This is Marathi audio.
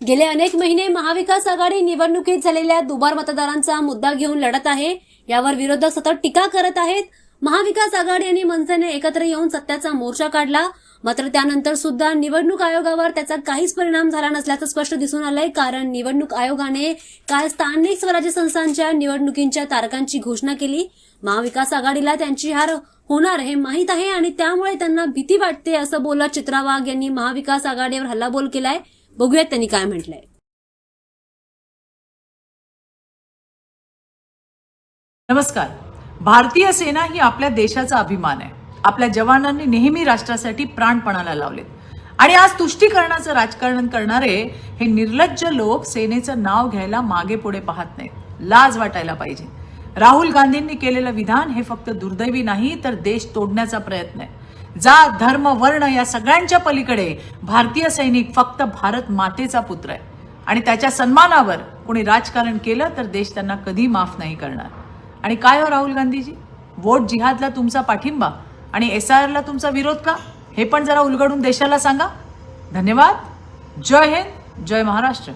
गेले अनेक महिने महाविकास आघाडी निवडणुकीत झालेल्या दुबार मतदारांचा मुद्दा घेऊन लढत आहे. यावर विरोधक सतत टीका करत आहेत. महाविकास आघाडी आणि मनसेने एकत्र येऊन सत्याचा मोर्चा काढला. मात्र त्यानंतर सुद्धा निवडणूक आयोगावर त्याचा काहीच परिणाम झाला नसल्याचं स्पष्ट दिसून आलंय. कारण निवडणूक आयोगाने काल स्थानिक स्वराज्य संस्थांच्या निवडणुकींच्या तारखांची घोषणा केली. महाविकास आघाडीला त्यांची हार होणार हे माहीत आहे आणि त्यामुळे त्यांना भीती वाटते असं बोलत चित्रा वाघ यांनी महाविकास आघाडीवर हल्लाबोल केलाय. बघूयात त्यांनी काय म्हटलंय. नमस्कार. भारतीय सेना ही आपल्या देशाचा अभिमान आहे. आपल्या जवानांनी नेहमी राष्ट्रासाठी प्राणपणाला लावलेत. आणि आज तुष्टीकरणाचं राजकारण करणारे हे निर्लज्ज लोक सेनेचं नाव घ्यायला मागे पुढे पाहत नाहीत. लाज वाटायला पाहिजे. राहुल गांधींनी केलेलं विधान हे फक्त दुर्दैवी नाही तर देश तोडण्याचा प्रयत्न आहे. जात धर्म वर्ण या सगळ्यांच्या पलीकडे. भारतीय सैनिक फक्त भारत मातेचा पुत्र आहे. आणि त्याच्या सन्मानावर कोणी राजकारण केलं तर देश त्यांना कधी माफ नाही करणार. आणि काय हो राहुल गांधीजी? वोट जिहादला तुमचा पाठिंबा आणि एस आय आरला तुमचा विरोध का? हे पण जरा उलगडून देशाला सांगा. धन्यवाद. जय हिंद. जय महाराष्ट्र.